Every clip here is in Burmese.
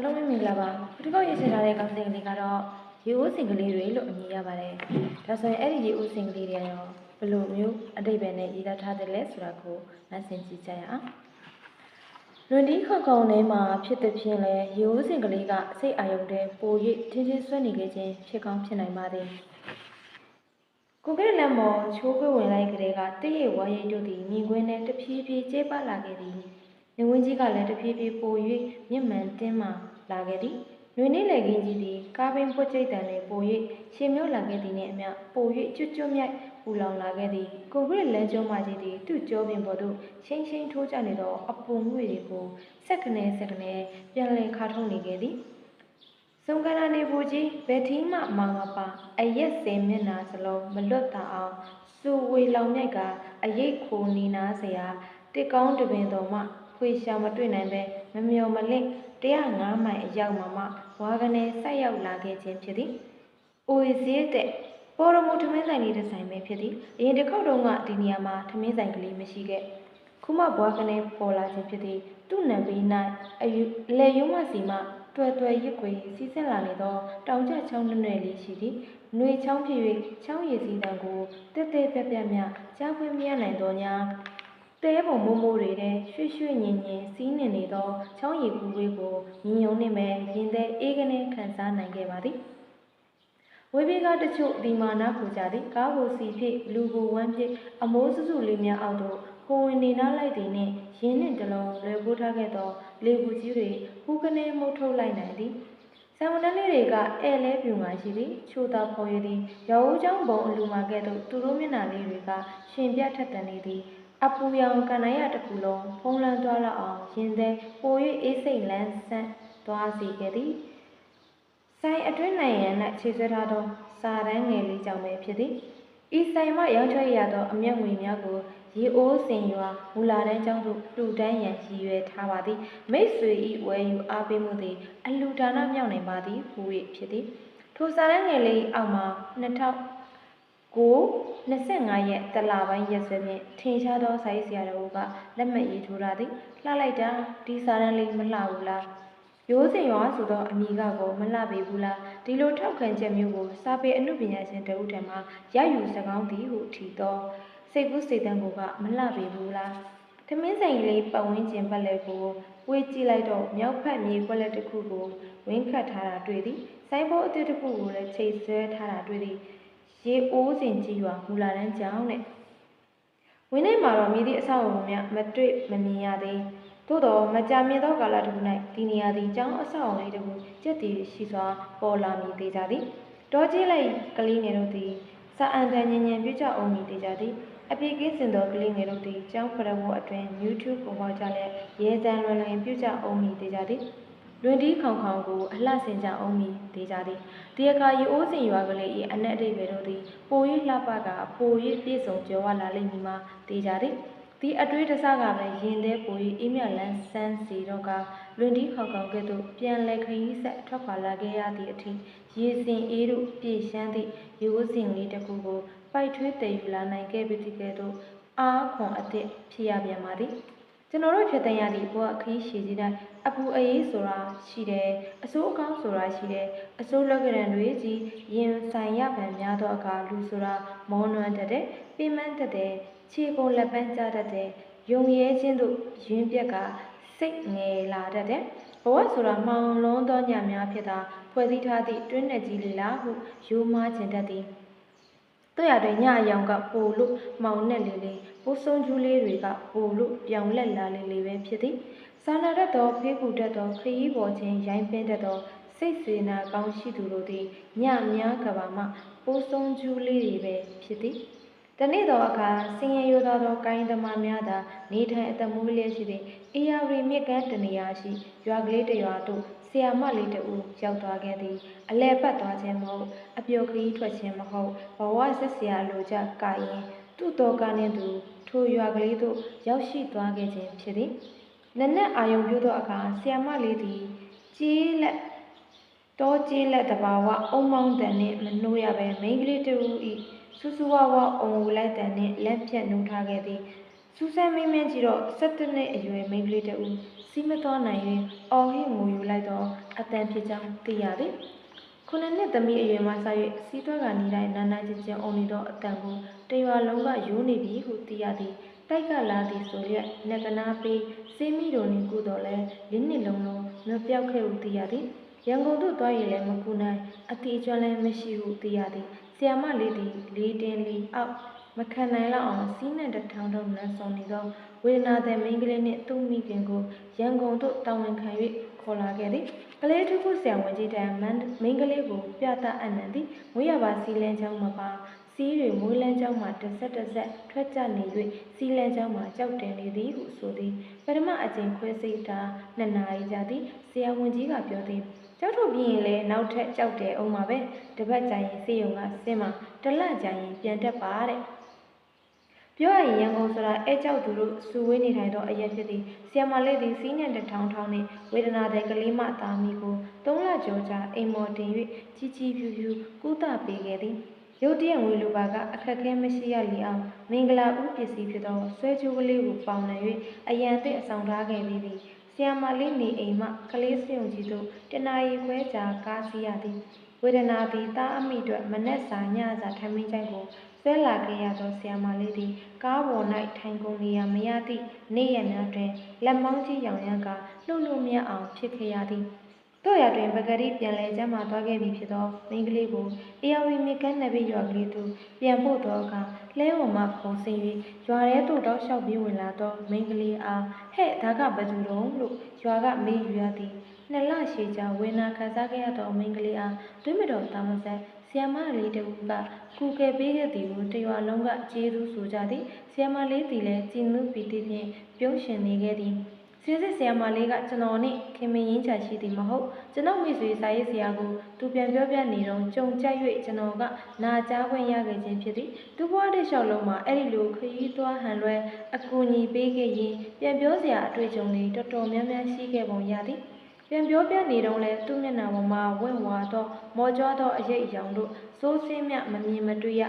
အလုံးမင်္ဂလာပါပထမရေးချင်ထားတဲ့ကောင်းစင်ကလေးကတော့ရေဦးစင်ကလေးတွေလို့အမည်ရပါတယ်ဒါဆိုရင်အဲ့ဒီရေဦးစင်ကလေးတွေရောဘယ်လိုမျိုးအတိတ်ပဲနဲ့ရေးသားထားတယ်လဲဆိုတာကိုနားဆင်ကြည့်ကြရအောင်လွန်ဒီခေါခေါထဲမှာဖြစ်တဲ့ဖြင့်လဲရေဦးစင်ကလေးကစိတ်အာရုံတဲ့ပို၍ချင်းချင်းဆွဲနေခဲ့ခြင်းဖြစ်ကောင်းဖြစ်နိုင်ပါသည်ကိုကဲလက်မော်ချိုးခွေဝင်လိုက်ကလေးကတည့်ရဝါရိတ်တို့သည်မြင်ကွင်းနဲ့တဖြည်းဖြည်းကျဲပလာခဲ့သည် နေဝင်းကြီးကလည်းတဖြည်းဖြည်းပို၍မြင့်မှန်တင်းမှလာခဲ့သည်။နှွေနေလေကင်းကြီးသည်ကားပင်ပွက်ကျိတ်တန်နဲ့ပို၍ရှင်းမြို့လာခဲ့သည်နှင့်အမျှပို၍ကျွတ်ကျွတ်မြိုက်ပူလောင်လာခဲ့သည်။ကိုဗစ်လမ်းကျုံးမကြီးသည်သူ့ကြောပင်ပေါ်သို့ချင်းချင်းထိုးကျနေသောအပူငွေတွေကိုဆက်ကနေဆက်ကနေပြန်လည်ခါထုံးနေခဲ့သည်။စုံကနာနေဘူးကြီးဘယ်ထီးမှမောင်မပါအရက်စင်မျက်နာစလုံးမလွတ်တာအောင်စူဝေလောင်မြိုက်ကအရိတ်ခိုနေနာစရာတစ်ကောင်းတပင်တော်မှ ခွေရှာမတွေ့နိုင်ပဲမမျော်မလင့်105မိုင်အရောက်မှမှဝါကနေဆက်ရောက်လာခဲ့ခြင်းဖြစ်သည်။အိုစည်းတဲ့ပေါ်ရမူထမင်းဆိုင်လေးတစ်ဆိုင်ပဲဖြစ်သည်။အရင်တစ်ခေါက်တုန်းကဒီနေရာမှာထမင်းဆိုင်ကလေးမရှိခဲ့။ခုမှဘွားကနေပေါ်လာခြင်းဖြစ်သည်။သူ့နံပေး၌အယူလေယုံမစီမှတွယ်တွယ်ရစ်ကွေစီးဆင်းလာနေသောတောင်ကျချောင်းနွဲ့နွဲ့လေးရှိသည်။နှွေချောင်းဖြစ်၍ချောင်းရည်စည်းတံကိုတက်တက်ပြက်ပြက်မြကြားခွင့်မရနိုင်သောညာ တဲပုံမိုးမိုးတွေတဲ့ရွှေ့ရွှေ့ညင်ညင်စီးနေနေသောချောင်းရည်ကူးလေးကိုမြင်ယုံနှင့်ပဲရင်သည်အေးကနေခံစားနိုင်ခဲ့ပါသည်ဝေဘီကတချို့ဒီမာနာပူကြသည်ကားကိုစီဖြင့်လူကိုဝမ်းဖြင့်အမိုးစုစုလေးများအောက်သို့ကိုဝင်နေနာလိုက်သည်နှင့်ရင်းနှင့်တလုံးလွယ်ပိုးထားခဲ့သောလေပူကြီးတွေဟူကနေမှုတ်ထုတ်လိုက်နိုင်သည်ဆံဝနန်းလေးတွေကအဲလဲပြူမှရှိသည်ချိုသာဖော်ရည်သည်ရောဦးချောင်းဘုံအလူမှာကဲ့သို့သူတို့မျက်နှာလေးတွေကရှင်ပြထက်တန်နေသည် အပူရောင်ကန်နိုင်ရတစ်ခုလုံးဖုံးလန်းသွားလောက်အောင်ရင်သည်ပို၍အေးစိတ်လန်းဆန်းသွားစေခဲ့သည်ဆိုင်အတွင်းနိုင်ရန်၌ခြေဆွဲထားသောစာရန်ငယ်လေးကြောင့်ပဲဖြစ်သည်ဤဆိုင်မှရောင်းချရသောအမျက်ငွေများကိုရေအိုးစင်ရွာမူလာတန်းကျောင်းသို့တူတန်းရန်ရည်ရွယ်ထားပါသည်မိတ်ဆွေဤဝဲယူအားပေးမှုသည်အလူဒါနမြောက်နိုင်ပါသည်ဟူ၍ဖြစ်သည်ထိုစာရန်ငယ်လေးအောက်မှာ2000 ကို25ရက်တလပိုင်းရက်စွဲဖြင့်ထင်ရှားသောစာရေးဆရာတော်ကလက်မှတ်ရေးထိုးထားသည်လှလိုက်တာဒီစာရန်လေးမလှဘူးလားရိုးစင်ရွာဆိုသောအမိကကိုမလှပေဘူးလားဒီလိုထောက်ခံချက်မျိုးကိုစာပေအမှုပညာရှင်တဦးထံမှရယူစကောင်းသည်ဟုထီသောစိတ်ကူးစိတ်တမ်းကိုကမလှပေဘူးလားထမင်းဆိုင်လေးပတ်ဝန်းကျင်ပတ်လည်ကိုဝေးကြည့်လိုက်တော့မြောက်ဖက်မြေခွက်လက်တစ်ခုကိုဝင်းခတ်ထားတာတွေ့သည်စိုင်းဘိုးအသစ်တစ်ခုကိုလည်းချိတ်ဆွဲထားတာတွေ့သည် ရေအိုးစင်ကြီးရွာမူလာတန်းကြောင်းနဲ့ဝင်းထဲမှာတော့မိသည့်အဆောက်အအုံများမတွေ့မမြင်ရသေးသို့တော့မကြာမြင့်သောကာလတစ်ခု၌ဒီနေရာသည်ကျောင်းအဆောက်အအုံလေးတစ်ခုကျက်တည်ရှိစွာပေါ်လာမည်သေးကြသည်တောကြီးလိုက်ကလေးငယ်တို့သည်စာအန်တန်ညင်ညင်ပြကြအောင်မည်သေးကြသည်အပြည့်ကင်းစင်သောကလေးငယ်တို့သည်ကျောင်းဖရဝအတွင် YouTube ပေါ်ပေါ်ကြလျက်ရဲတန်လွန်လွင်ပြကြအောင်မည်သေးကြသည် လွင်ဒီခေါင်ခေါင်ကိုအလှဆင်ကြအောင်မည်သေးကြသည်ဒီအခါရိုးစင်ရွာကလေး၏အနက်အတိတ်ပဲတို့သည်ပို၍လှပကပို၍ပြည့်စုံကြောဝလာလိမ့်မည်မှာသေးကြသည်ဒီအတွေးတစကပဲရင်သေးပို၍အေးမြလန်းဆန်းစီတော့ကလွင်ဒီခေါင်ခေါင်ကဲ့သို့ပြန်လဲခရီးဆက်ထွက်ခွာလာခဲ့ရသည့်အထိရေစင်အေးတို့ပြည့်ရှမ်းသည့်ရိုးစင်လေးတစ်ခုကိုပိုက်ထွေးတည်ယူလာနိုင်ခဲ့ပြီတကယ်တော့အားခွန်အသည့်ဖြစ်ရပြန်ပါသည်ကျွန်တော်တို့ဖြစ်တဲ့ရသည့်ဘဝခရီးရှည်စီတိုင်း အပူအေးဆိုတာရှိတယ်အစိုးအကောင်းဆိုတာရှိတယ်အစိုးလက်ကရန်တွေကြီးရင်ဆိုင်ရပံများသောအခါလူဆိုတာမောနွမ်းတတ်တယ်ပြင်းမန်းတတ်တယ်ခြေကုန်လက်ပန်းကျတတ်တယ်ယုံရဲခြင်းတို့ရင်းပြက်ကစိတ်ငယ်လာတတ်တယ်ဘဝဆိုတာမှောင်လုံးသောညများဖြစ်တာဖွဲ့စည်းထားသည့်တွင်းနဲ့ကြီးလေလားဟုယူမခြင်းတတ်သည်တို့ရတဲ့ညအယောင်ကပိုလို့မောင်နဲ့လေးလေးပိုးဆုံးကျူးလေးတွေကပိုလို့ပြောင်လက်လာလေးလေးပဲဖြစ်သည် စာနာတတ်သောဖေးကူတတ်သောခရီးပေါ်ခြင်းရိုင်းပင်းတတ်သောစိတ်စေနာကောင်းရှိသူတို့သည်ညများကဘာမှပိုးဆုံးကျူးလေးတွေပဲဖြစ်သည်တနေ့သောအခါဆင်းရဲရိုးသားသောကိုင်းသမားများသာနေထိုင်အသက်မွေးလျက်ရှိသည့်အေယာရီမြစ်ကမ်းတနေရာရှိရွာကလေးတစ်ရွာသို့ဆရာမလေးတူရောက်သွားခဲ့သည်အလဲပတ်သွားခြင်းမဟုတ်အပျော်ခရီးထွက်ခြင်းမဟုတ်ဘဝဆက်ဆရာလိုကြကာရင်သူ့တော်ကနှင့်သူထိုရွာကလေးသို့ရောက်ရှိသွားခဲ့ခြင်းဖြစ်သည် နနက်အာယုံပြုသောအခါဆရာမလေးသည်ကြီးလက်တောကြီးလက်တဘာဝအုံမောင်းတန်နှင့်မနှိုးရဘဲမိန်းကလေးတူဤစူးစူးဝါဝါအုံဝူလိုက်တန်နှင့်လက်ဖြတ်နှုတ်ထားခဲ့သည်စူးစမ်းမင်းမင်းကြည့်တော့၁၇နှစ်အရွယ်မိန်းကလေးတူစီးမသွားနိုင်၍အော်ဟစ်ငိုယူလိုက်တော့တန်ဖြစ်ကြောင်းသိရသည်ခုနှစ်နှစ်သမီးအရွယ်မှစ၍စီးတွက်ကနေတိုင်းနာနာချင်းချင်းအုံနေသောအတန်ကိုတရွာလုံးကယိုးနေပြီဟုသိရသည် တိုက်ကလာသည်ဆိုရက်ငကနာပေးစေးမိတို့နှင့်ကုတော်လဲလင်းနှစ်လုံးလုံးမပြောက်ခဲ့ဟုသိရသည်ရန်ကုန်သို့သွားရည်လည်းမကူနိုင်အတိအကျွမ်းလည်းမရှိဟုသိရသည်ဆီယမလေးသည်လေးတင်းလေးအောက်မခံနိုင်လောက်အောင်စီးနှံတစ်ထောင်ထောင်လမ်းဆောင်နေသောဝေဒနာတဲ့မိန်းကလေးနှင့်သူ့မိခင်ကိုရန်ကုန်သို့တာဝန်ခံ၍ခေါ်လာခဲ့သည်ကလေးထုခုဆရာဝန်ကြီးတန်းမိန်းကလေးကိုပြသအပ်နှံသည်မွေးရပါစီလန်းချောင်းမပါ စီးတွေမွေးလန်းချောင်းမှာတစ်ဆက်တစ်ဆက်ထွက်ကြနေ၍စီလန်းချောင်းမှာကြောက်တင်နေသည်ဟုဆိုသည်ပထမအကျင့်ခွဲစိတ်တာနှစ်နာရီကြာသည်ဆရာဝန်ကြီးကပြောသည်ကြောက်ထုတ်ပြီးရင်လည်းနောက်ထပ်ကြောက်တယ်အောင်ပါပဲတပတ်ကြာရင်စေယုံကဆင်းမှာတလန့်ကြာရင်ပြန်တက်ပါတဲ့ပြောရရင်ရန်ကုန်ဆိုတာအဲကြောက်သူတို့စုဝေးနေထိုင်သောအရက်ဖြစ်သည်ဆီယမလေးသည်စီးညံတထောင်ထောင်းနှင့်ဝေဒနာတဲ့ကလေးမသားမီကိုသုံးလကျော်ကြာအိမ်မော်တင်၍ကြီးကြီးဖြူဖြူကုသပေးခဲ့သည် ရုတ်တရက်ငွေလိုပါကအခက်ခဲမရှိရလီအောင်မင်္ဂလာဥပစ္စည်းဖြစ်သောဆွဲချိုးကလေးကိုပေါင်နှံ၍အရန်သည့်အဆောင်ထားခဲ့ပြီးသည်ဆီယမလေးနေအိမ်မှကလေးစယုံကြီးသို့တနာရီခွဲကြာကားစီးရသည်ဝေဒနာသည်တားအမိအတွက်မနက်စာညစာထမင်းချိုင်ကိုဆဲလာခဲ့ရသောဆရာမလေးသည်ကားပေါ်၌ထိုင်ကုန်နေရမရသည့်နေ့ရက်များတွင်လက်မောင်းကြီးရောင်ရမ်းကလှုပ်လို့မရအောင်ဖြစ်ခဲ့ရသည် တို့ရတွင်ပဂရီပြန်လဲကျမ်းမာသွားခဲ့ပြီဖြစ်သောမိန်းကလေးကိုအေယာဝီမြကန်းနဘေးရွာကလေးသို့ပြန်ပို့သောအခါလဲဝံမှခုံဆင်း၍ရွာထဲသို့တောက်လျှောက်ပြီးဝင်လာသောမိန်းကလေးအားဟဲ့ဒါကဘယ်သူတုံးလို့ရွာကမေးယူရသည်နှစ်လရှည်ကြာဝေနာခံစားခဲ့ရသောမိန်းကလေးအားတွင်းမတော်တောင်းဆက်ဆီယမလေးတဦးကကူကယ်ပေးခဲ့သည်ကိုတရွာလုံးကကျေးဇူးဆိုကြသည်ဆီယမလေးသည်လည်းကျင်းလူပီတိဖြင့်ပြုံးရှင်နေခဲ့သည် ဆေးစစ်ဆရာမလေးကကျွန်တော်နဲ့ခင်မင်းရင်းချရှိသည်မဟုတ်ကျွန်တော်မိတ်ဆွေစာရေးဆရာကိုသူပြန်ပြောပြနေတော့ကြုံကြိုက်၍ကျွန်တော်ကနာကြားခွင့်ရခဲ့ခြင်းဖြစ်သည်သူ့ဘဝတစ်လျှောက်လုံးမှာအဲ့ဒီလိုခရီးသွားဟန်လွဲအကူအညီပေးခဲ့ရင်ပြန်ပြောစရာအတွေ့အကြုံတွေတော်တော်များများရှိခဲ့ပုံရသည်ပြန်ပြောပြနေတော့လဲသူ့မျက်နှာပေါ်မှာဝင့်ဝါသောမော်ကြွားသောအရေးအယောင်တို့စိုးစင်းမြမမြင်မတွေ့ရ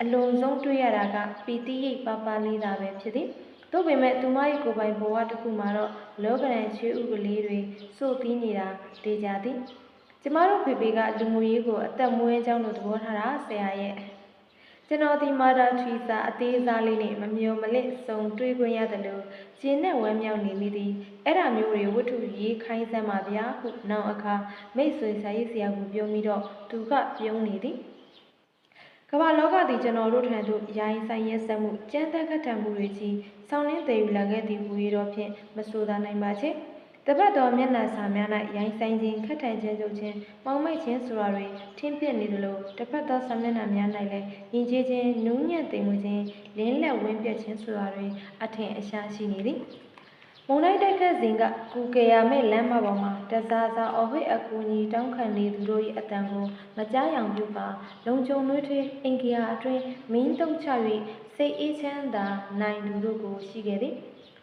အလွန်ဆုံးတွေ့ရတာကပီတိရိပ်ပါပါလေးသာပဲဖြစ်သည် သို့ပေမဲ့သူမ၏ကိုယ်ပိုင်ဘဝတစ်ခုမှာတော့လောကရန်ချွေးဥကလေးတွေစိုးသီးနေတာတေချာသည်ကျမတို့ဖေဖေကလူမှုရေးကိုအသက်မွေးကြောင်းလို့သဘောထားတာဆရာရဲ့ကျွန်တော်ဒီမာတာထီစာအသေးစားလေးနဲ့မမျောမလင့်စုံတွေးခွင့်ရတယ်လို့ကျင်းနဲ့ဝမ်းမြောက်နေမိသည်အဲ့ဒါမျိုးတွေဝတ္ထုရေးခိုင်းစမ်းပါဗျာဟုနောက်အခါမိတ်ဆွေဆရာကြီးဆရာကပြောပြီးတော့သူကပြုံးနေသည် ကမ္ဘာလောကသည်ကျွန်တော်တို့ထံသို့ရိုင်းဆိုင်ရဲစက်မှုကြမ်းတမ်းခတ်ထန်မှုတွေကြီးဆောင်းလင်းသေးယူလာခဲ့သည်ဟူ၍တော့ဖြင့်မဆိုသာနိုင်ပါချေတပတ်တော်မျက်နှာစာများ၌ရိုင်းဆိုင်ခြင်းခတ်ထန်ခြင်းချုပ်ခြင်းပေါင်းမိတ်ခြင်းဆိုတာတွေထင်းပြနေသလိုတစ်ဖက်သောစာမျက်နှာများ၌လည်းယဉ်ကျေးခြင်းနူးညံ့သိမ်မွေ့ခြင်းလင်းလက်ဝင်းပြက်ခြင်းဆိုတာတွေအထင်အရှားရှိနေသည် မုန်တိုင်းတိုက်ခတ်စဉ်ကကူကေယာမဲ့လမ်းမပေါ်မှာတစားစားအဟိအကူကြီးတောင်းခံနေသူတို့၏အတန်ကိုမကြားရောင်ပြုပါလုံခြုံနှွေးထွေးအင်ကီယာအတွင်းမင်းတုံချ၍စိတ်အေးချမ်းသာနိုင်သူတို့ကိုရှိခဲ့သည်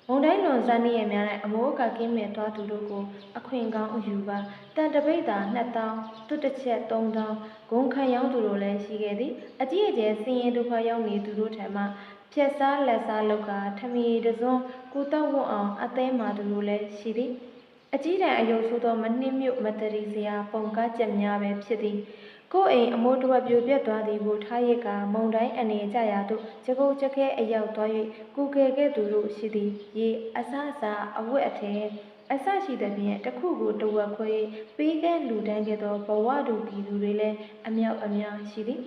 မုန်တိုင်းလွန်ဇာနေရများ၌အမိုးအကာကင်းမဲ့သွားသူတို့ကိုအခွင့်ကောင်းအယူပါတန်တပိတ်သာ2000သူတစ်ချက်3000ဂုံခံရောက်သူတို့လည်းရှိခဲ့သည်အကြည့်အကျဲစင်ရင်ဒုက္ခရောက်နေသူတို့ထံမှ ဖြက်စားလက်စားလောက်ကထမီတစွန်းကိုတော့ဝတ်အောင်အသေးမာသူတို့လည်းရှိသည်အကြီးတန်းအယုတ်ဆိုးသောမနှင်းမြုပ်မတရီစရာပုံကားချက်များပဲဖြစ်သည်ကိုယ်အိမ်အမိုးတဝက်ပြိုပြက်သွားသည်ကိုထားရကမုံတိုင်းအနေကြရာသို့ကြကုတ်ကြခဲအရောက်သွား၍ကုကယ်ကဲ့သူတို့ရှိသည်ရေအဆအစာအဝတ်အထည်အဆရှိသဖြင့်တစ်ခုကိုတဝက်ခွဲပေးကဲလူတန်းခဲ့သောဘဝတူပြည်သူတွေလည်းအမြောက်အများရှိသည်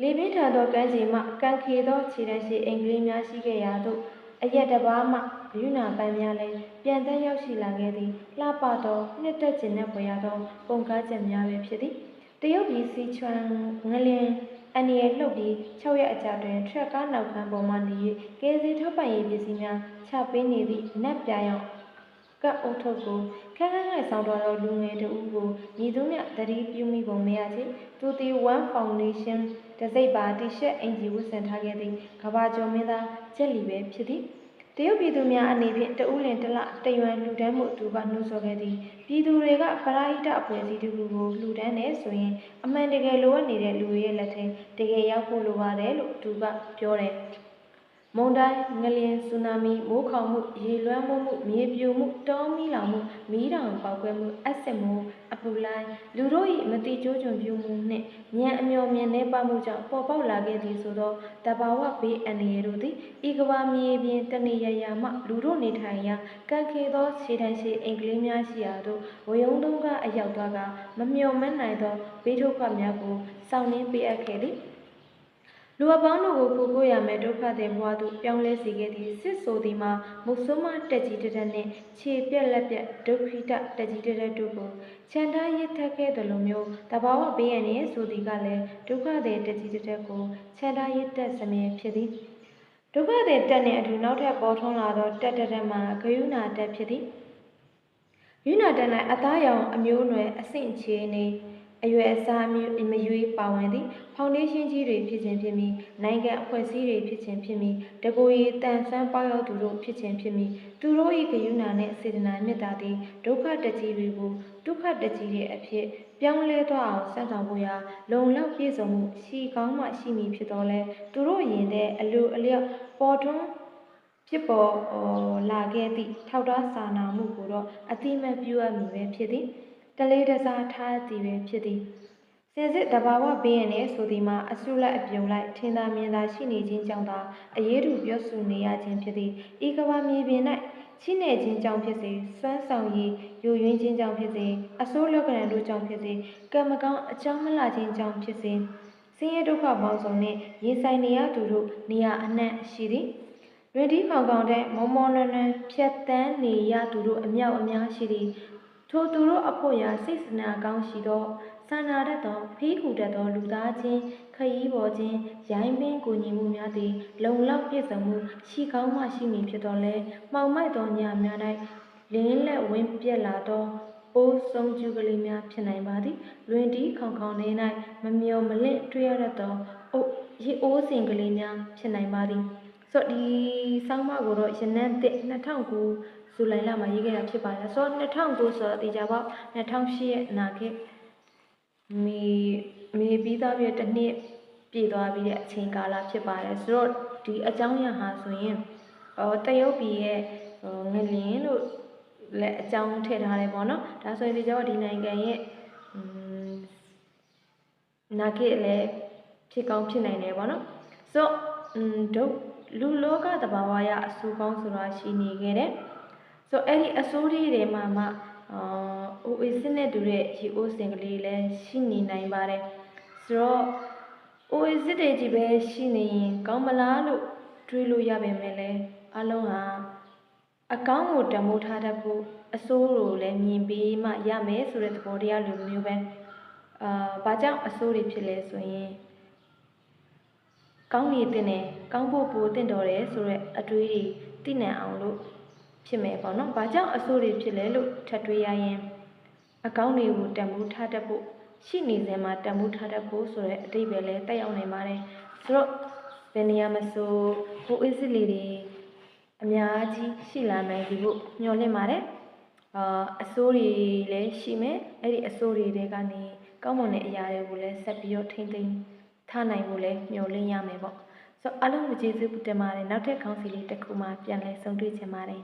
လေပြင်းထန်သောကမ်းခြေမှကံခေသောခြေတန်းရှိအင်္ဂလိပ်များရှိခဲ့ရာသို့အရက်တစ်ပါးမှဂယုဏပန်းများလည်းပြန်တန်းရောက်ရှိလာခဲ့သည်လှပသောနှစ်သက်ခြင်းနဲ့ပွေရသောပုံကားချက်များပဲဖြစ်သည်တရုတ်ပြည်စီချွမ်ငလင်အန်ရီလှုပ်ပြီး6ရက်အကြာတွင်ထရက်ကားနောက်ခန်းပေါ်မှနေ၍ကဲစီထောက်ပံ့ရေးပစ္စည်းများချပေးနေသည့်နက်ပြာရောင် ကပ်အုပ်ထုပ်ကိုခန်းခန်း၌ဆောင်းတော်သောလူငယ်တဦးကိုညီသူမြတတိပြုမိပုံမရချေသူသည် One Foundation တစိပ်ပါတီရှက်အင်ဂျီဝတ်ဆင်ထားခဲ့သည့်ကဘာကျော်မင်းသားချက်လီပဲဖြစ်သည်တရုတ်ပြည်သူများအနေဖြင့်တဦးလင်တလတရွန်လှူဒန်းမှုသူကနှိုးဆော်ခဲ့သည်ပြည်သူတွေကပရာဟိတအဖွဲ့အစည်းတစ်ခုကိုလှူဒန်းနေဆိုရင်အမှန်တကယ်လိုအပ်နေတဲ့လူတွေရဲ့လက်ထဲတကယ်ရောက်ဖို့လိုပါတယ်လို့သူကပြောတယ် မုန်တိုင်းငလျင်ဆူနာမီမိုးခေါင်မှုရေလွှမ်းမိုးမှုမြေပြိုမှုတောမီးလောင်မှုမီးတောင်ပေါက်ကွဲမှုအက်ဆစ်မှုအပူလိုင်းလူတို့၏မတိကျိုးကျွံပြူမှုနှင့်ဉာဏ်အမျော်မြင်နှဲပါမှုကြောင့်ပေါ်ပေါက်လာခဲ့သည်ဆိုသောတဘာဝဘေးအန္တရာယ်တို့သည်ဤကဘာမြေပြင်တနေရရာမှလူတို့နေထိုင်ရာကံခေသောခြေတန်းရှိအင်္ဂလိပ်များရှိရာသို့ဝယုံတုံးကအရောက်သွားကမမျှော်မှန်းနိုင်သောဘေးဒုက္ခများကိုစောင့်နှင်းပေးအပ်ခဲ့သည် လူအပေါင်းတို့ကိုဖူကိုရမယ်ဒုက္ခတဲ့ဘဝသို့ပြောင်းလဲစေခဲ့သည်စစ်ဆိုသည်မှာမုတ်ဆိုးမတက်ကြီးတက်တက်နှင့်ခြေပြက်လက်ပြက်ဒုက္ခိတတက်ကြီးတက်တက်တို့ကိုခြံထားရစ်ထက်ခဲ့သလိုမျိုးတဘာဝဘေးရန်ရဲ့ဆိုသည်ကလည်းဒုက္ခတဲ့တက်ကြီးတက်တက်ကိုခြံထားရစ်တက်စမြဲဖြစ်သည်ဒုက္ခတဲ့တက်နှင့်အတူနောက်ထပ်ပေါ်ထွန်းလာသောတက်တက်တက်မှာဂယုဏတက်ဖြစ်သည်ယူနာတန်၌အသားရောင်အမျိုးအနွယ်အဆင့်ချေနေ အရွယ်အစားမျိုးမရွေးပါဝင်သည်ဖောင်ဒေးရှင်းကြီးတွေဖြစ်ခြင်းဖြစ်ပြီးနိုင်ငံအဖွဲ့အစည်းတွေဖြစ်ခြင်းဖြစ်ပြီးတကိုယ်ရည်တန်ဆန်းပေါရောက်သူတို့ဖြစ်ခြင်းဖြစ်ပြီးသူတို့၏ဂယုဏနှင့်စေတနာမေတ္တာသည်ဒုက္ခတကြီးတွေကိုဒုက္ခတကြီးတွေအဖြစ်ပြောင်းလဲသွားအောင်စံဆောင်ဖို့ရာလုံလောက်ပြည့်စုံမှုရှိကောင်းမှရှိမည်ဖြစ်တော်လဲသူတို့ရင်တဲ့အလိုအလျောက်ပေါ်ထွန်းဖြစ်ပေါ်အော်လာခဲ့သည့်ထောက်ထားစာနာမှုကိုတော့အတိမတ်ပြုအပ်မည်ပဲဖြစ်သည် တလေးတစားထားသည်ပဲဖြစ်သည်စင်စစ်တဘာဝဘေးရန်နဲ့ဆိုသည်မှာအဆုလိုက်အပြုံလိုက်ထင်သာမြင်သာရှိနေခြင်းကြောင့်သာအရေးတူပြောဆိုနေရခြင်းဖြစ်သည်ဤကဘာမြေပြင်၌ချိနေခြင်းကြောင့်ဖြစ်စေစွမ်းဆောင်ရည်ယိုယွင်းခြင်းကြောင့်ဖြစ်စေအဆိုးလက္ခဏာတို့ကြောင့်ဖြစ်စေကံမကောင်းအကြောင်းမလှခြင်းကြောင့်ဖြစ်စေဆင်းရဲဒုက္ခပေါင်းစုံနှင့်ရင်ဆိုင်နေရသူတို့နေရာအနှံ့ရှိသည်ရင်းဒီခေါင်ကောင်တဲ့မောမောနွန်းနွန်းဖြတ်တန်းနေရသူတို့အမြောက်အများရှိသည် ထိုသူတို့အဖို့ရာစိတ်စနာကောင်းရှိသောစာနာတတ်သောဖေးကူတတ်သောလူသားချင်းခရီးပေါ်ချင်းရိုင်းပင်ကိုညီမှုများသည်လုံလောက်ပြည့်စုံမှုရှိကောင်းမှရှိမည်ဖြစ်တော်လဲမှောင်မိုက်သောညများ၌လင်းလက်ဝင်းပြက်လာသောအိုးဆုံးကျူကလေးများဖြစ်နိုင်ပါသည်လွင်တီးခေါင်ခေါင်နေ၌မမျော်မလင့်တွေ့ရတတ်သောအိုးရေအိုးစင်ကလေးများဖြစ်နိုင်ပါသည်ဆိုတော့ဒီဆောင်းပါးကိုတော့ရနန်းတစ်2009 ဇူလိုင်လမှာရေးခဲ့တာဖြစ်ပါတယ်ဆိုတော့2009ဆိုတော့တေချာပေါက်2008ရဲ့အနာခေတ်မေမေပြီးသားပြတစ်နှစ်ပြည့်သွားပြီးတဲ့အချိန်ကာလဖြစ်ပါတယ်ဆိုတော့ဒီအကြောင်းရဟာဆိုရင်ဟောတရုတ်ပြည်ရဲ့ငလင်လို့လည်းအကြောင်းထည့်ထားတယ်ပေါ့နော်ဒါဆိုရင်ဒီကျောဒီနိုင်ငံရဲ့နာဂစ်လည်းဖြစ်ကောင်းဖြစ်နိုင်တယ်ပေါ့နော်ဆိုတော့ဒုလူလောကတဘာဝရအဆူကောင်းဆိုတာရှိနေခဲ့တယ် ဆိုတော့အဲ့ဒီအစိုးရတွေမှာမှအာ OAS နဲ့တူတဲ့ရေအိုးစင်ကလေးလည်းရှိနေနိုင်ပါတယ်ဆိုတော့ OAS တွေကြီးပဲရှိနေရင်ကောင်းမလားလို့တွေးလို့ရပါမယ်လေအလုံးဟာအကောင်းကိုတမိုးထားတတ်ဖို့အစိုးကိုလည်းမြင်ပြီးမှရမယ်ဆိုတဲ့သဘောတရားလိုမျိုးပဲအာဘာကြောင့်အဆိုးတွေဖြစ်လဲဆိုရင်ကောင်းရည်တင်တယ်ကောင်းဖို့ပိုတင်တော်တယ်ဆိုတော့အတွေးတွေသိနိုင်အောင်လို့ ဖြစ်မယ်ပေါ့နော်ဘာကြောင့်အဆိုးတွေဖြစ်လဲလို့ထပ်တွေးရရင်အကောင်းတွေကိုတန်ဖိုးထားတတ်ဖို့ရှိနေစမှာတန်ဖိုးထားတတ်ဖို့ဆိုတဲ့အတိတ်ပဲလဲတက်ရောက်နိုင်ပါတယ်ဆိုတော့ဘယ်နေရာမဆိုဟိုအစ်စ်လေးတွေအများကြီးရှိလာနိုင်ပြီဖို့မျှော်လင့်ပါတယ်အာအစိုးတွေလည်းရှိမယ်အဲ့ဒီအစိုးတွေတဲကနေကောင်းမွန်တဲ့အရာတွေကိုလည်းဆက်ပြီးတော့ထိမ့်သိမ်းထားနိုင်ဖို့လည်းမျှော်လင့်ရမယ်ပေါ့ဆိုတော့အားလုံးကိုကျေးဇူးတင်ပါတယ်နောက်ထပ်ခေါင်းစီလေးတစ်ခုမှပြန်လည်ဆုံတွေ့ချင်ပါတယ်